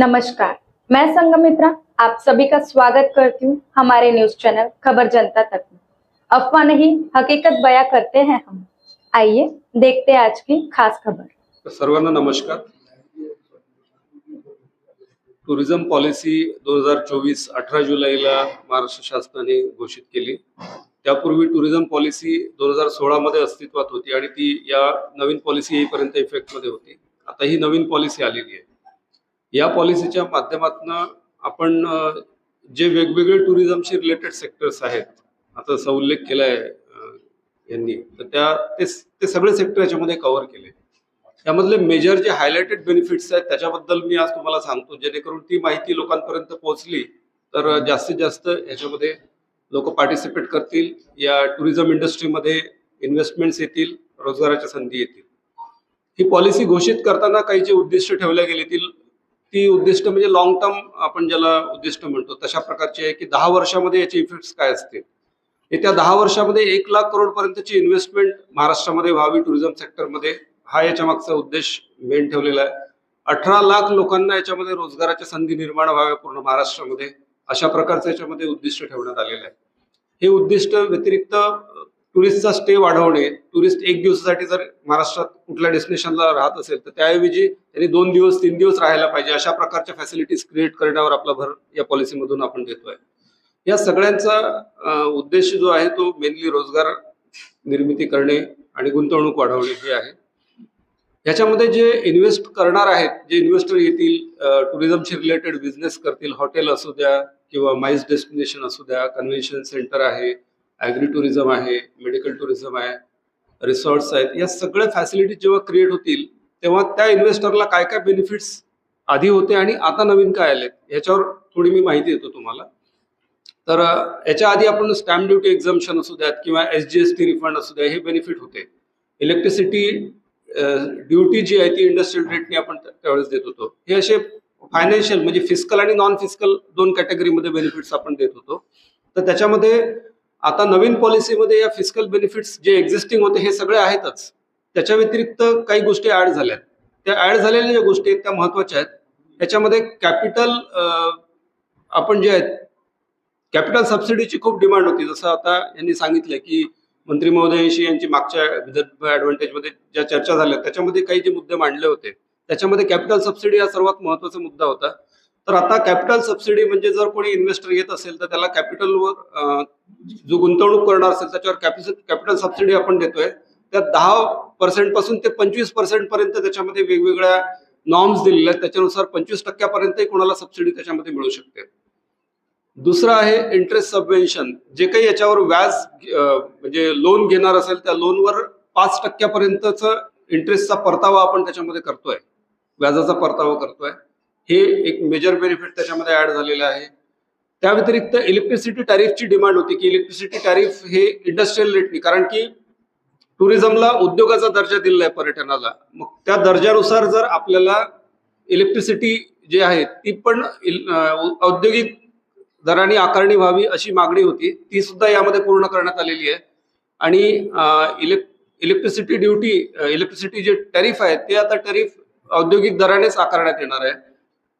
नमस्कार, मैं संगमित्रा आप सभी का स्वागत करती हूँ हमारे न्यूज़ चैनल खबर जनता तक में। अफवाह नहीं, हकीकत बयां करते हैं हम। आइए, देखते हैं आज की खास खबर। तर सर्वांना नमस्कार। टुरिझम पॉलिसी दोन हज़ार चोवीस, अठरा जुलैला महाराष्ट्र शासनाने घोषित केली. त्यापूर्वी टुरिझम पॉलिसी दोन हज़ार सोळामध्ये अस्तित्वात होती आणि ती या नवीन पॉलिसी येईपर्यंत इफेक्टमध्ये होती. आता ही नवीन पॉलिसी आहे. या पॉलिसीच्या माध्यमातून आपण जे वेगवेगळे टुरिझमशी रिलेटेड सेक्टर्स आहेत आता असा उल्लेख केलाय यांनी तर त्या ते सगळे सेक्टर याच्यामध्ये कव्हर केले. त्यामधले मेजर जे हायलाइटेड बेनिफिट्स आहेत त्याच्याबद्दल मी आज तुम्हाला सांगतो. जेणेकरून ती माहिती लोकांपर्यंत पोहोचली तर जास्तीत जास्त याच्यामध्ये लोक पार्टिसिपेट करतील. या टुरिझम इंडस्ट्रीमध्ये इन्व्हेस्टमेंट्स येतील रोजगाराच्या संधी येतील. ही पॉलिसी घोषित करताना काही जे उद्दिष्ट ठेवल्या गेले ती ती उद्दिष्ट म्हणजे लॉंग टर्म आपण ज्याला उद्दिष्ट म्हणतो तशा प्रकारची आहे की दहा वर्षामध्ये याचे इफेक्ट्स काय असतील येत्या दहा वर्षामध्ये एक लाख करोडपर्यंतची इन्व्हेस्टमेंट महाराष्ट्रामध्ये व्हावी टुरिझम सेक्टरमध्ये हा याच्या मागचा उद्देश मेन ठेवलेला आहे. अठरा लाख लोकांना याच्यामध्ये रोजगाराच्या संधी निर्माण व्हाव्या पूर्ण महाराष्ट्रामध्ये अशा प्रकारचं याच्यामध्ये उद्दिष्ट ठेवण्यात आलेलं आहे. हे उद्दिष्ट व्यतिरिक्त टुरिस्टचा स्टे वाढवणे टुरिस्ट एक दिवसासाठी जर महाराष्ट्रात कुठल्या डेस्टिनेशनला राहत असेल तर त्याऐवजी त्यांनी दोन दिवस तीन दिवस राहायला पाहिजे. अशा प्रकारच्या फॅसिलिटीज क्रिएट करण्यावर आपला भर या पॉलिसीमधून आपण देतोय या सगळ्यांचा उद्देश जो आहे तो मेनली रोजगार निर्मिती करणे आणि गुंतवणूक वाढवणे हे आहे. याच्यामध्ये जे इन्व्हेस्ट करणार आहेत जे इन्व्हेस्टर येतील टुरिझमशी रिलेटेड बिझनेस करतील हॉटेल असू द्या किंवा माईस डेस्टिनेशन असू द्या कन्व्हेन्शन सेंटर आहे ॲग्री टुरिझम आहे मेडिकल टुरिझम आहे रिसॉर्ट्स आहेत या सगळ्या फॅसिलिटीज जेव्हा क्रिएट होतील तेव्हा त्या इन्व्हेस्टरला काय काय बेनिफिट्स आधी होते आणि आता नवीन काय आले याच्यावर थोडी मी माहिती देतो तुम्हाला. तर याच्या आधी आपण स्टॅम्प ड्युटी एक्झम्पशन असू द्यात किंवा S G S T refund असू द्या हे बेनिफिट होते. इलेक्ट्रिसिटी ड्युटी जी आहे ती इंडस्ट्रियल रेटने आपण त्यावेळेस देत होतो. हे असे फायनान्शियल म्हणजे फिजिकल आणि नॉन फिजिकल दोन कॅटेगरीमध्ये बेनिफिट्स आपण देत होतो. तर त्याच्यामध्ये आता नवीन पॉलिसीमध्ये या फिजिकल बेनिफिट्स जे एक्झिस्टिंग होते हे सगळे आहेतच. त्याच्या व्यतिरिक्त काही गोष्टी ऍड झाल्यात. त्या ऍड झालेल्या ज्या गोष्टी आहेत त्या महत्त्वाच्या आहेत. त्याच्यामध्ये कॅपिटल आपण जे आहेत कॅपिटल सबसिडीची खूप डिमांड होती. जसं आता यांनी सांगितलं की मंत्री महोदयांशी यांची मागच्या विदर्भ ॲडव्हान्टेजमध्ये ज्या चर्चा झाल्या त्याच्यामध्ये काही जे मुद्दे मांडले होते त्याच्यामध्ये कॅपिटल सबसिडी हा सर्वात महत्त्वाचा मुद्दा होता. तर आता कॅपिटल सबसिडी म्हणजे जर कोणी इन्व्हेस्टर येत असेल तर त्याला कॅपिटलवर जो गुंतवणूक करणार असेल त्याच्यावर कॅपिटल कॅपिटल सबसिडी आपण देतोय. त्यात दहा पर्सेंटपासून ते पंचवीस पर्सेंट पर्यंत त्याच्यामध्ये वेगवेगळ्या नॉर्म्स दिलेल्या आहेत. त्याच्यानुसार पंचवीस टक्क्यापर्यंतही कोणाला सबसिडी त्याच्यामध्ये मिळू शकते. दुसरं आहे इंटरेस्ट सबवेन्शन जे काही याच्यावर व्याज म्हणजे लोन घेणार असेल त्या लोनवर पाच टक्क्यापर्यंतच इंटरेस्टचा परतावा आपण त्याच्यामध्ये करतोय. व्याजाचा परतावा करतोय. हे एक मेजर बेनिफिट त्याच्यामध्ये ऍड झालेलं आहे. त्या व्यतिरिक्त इलेक्ट्रिसिटी टॅरिफची डिमांड होती की इलेक्ट्रिसिटी टॅरिफ हे इंडस्ट्रियल रेटनी कारण की टुरिझमला उद्योगाचा दर्जा दिलेला आहे पर्यटनाला. मग त्या दर्जानुसार जर आपल्याला इलेक्ट्रिसिटी जी आहे ती पण औद्योगिक दराने आकारणी व्हावी अशी मागणी होती. ती सुद्धा यामध्ये पूर्ण करण्यात आलेली आहे. आणि इलेक् इलेक्ट्रिसिटी ड्युटी इलेक्ट्रिसिटी जे टॅरिफ आहे ते आता टॅरिफ औद्योगिक दरानेच आकारण्यात येणार आहे.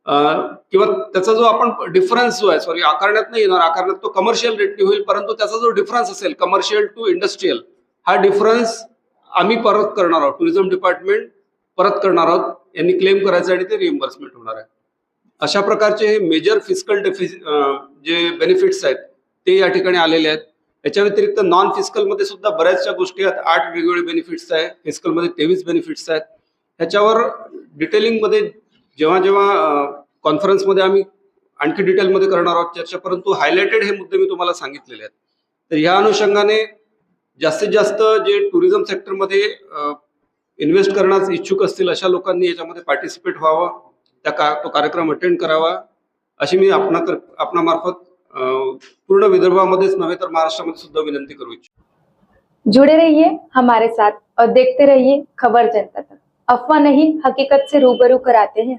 किंवा त्याचा जो आपण डिफरन्स जो आहे सॉरी आकारण्यात नाही येणार. आकारण्यात तो कमर्शियल रेटने होईल परंतु त्याचा जो डिफरन्स असेल कमर्शियल टू इंडस्ट्रीयल हा डिफरन्स आम्ही परत करणार आहोत. टुरिझम डिपार्टमेंट परत करणार आहोत. यांनी क्लेम करायचं आणि ते रिएम्बर्समेंट होणार आहे. अशा प्रकारचे हे मेजर फिजिकल जे बेनिफिट्स आहेत ते या ठिकाणी आलेले आहेत. याच्या व्यतिरिक्त नॉन फिजिकलमध्ये सुद्धा बऱ्याचशा गोष्टी आहेत. आठ वेगवेगळे बेनिफिट्स आहेत फिजिकलमध्ये तेवीस बेनिफिट्स आहेत. ह्याच्यावर डिटेलिंगमध्ये जेव्हा जेव्हा कॉन्फरन्समध्ये आम्ही आणखी डिटेलमध्ये करणार आहोत चर्चा परंतु हायलाइटेड हे मुद्दे मी तुम्हाला सांगितलेले आहेत. तर ह्या अनुषंगाने जास्तीत जास्त जे टुरिझम सेक्टरमध्ये इन्व्हेस्ट करण्यास इच्छुक असतील अशा लोकांनी याच्यामध्ये पार्टिसिपेट व्हावं त्या का तो कार्यक्रम अटेंड करावा अशी मी आपणा आपणामार्फत पूर्ण विदर्भामध्येच नव्हे तर महाराष्ट्रामध्ये सुद्धा विनंती करू इच्छितो. जुड़े रहिए हमारे साथ और देखते रहिए खबर जनता तक. अफवाह नहीं हकीकत से रूबरू कराते हैं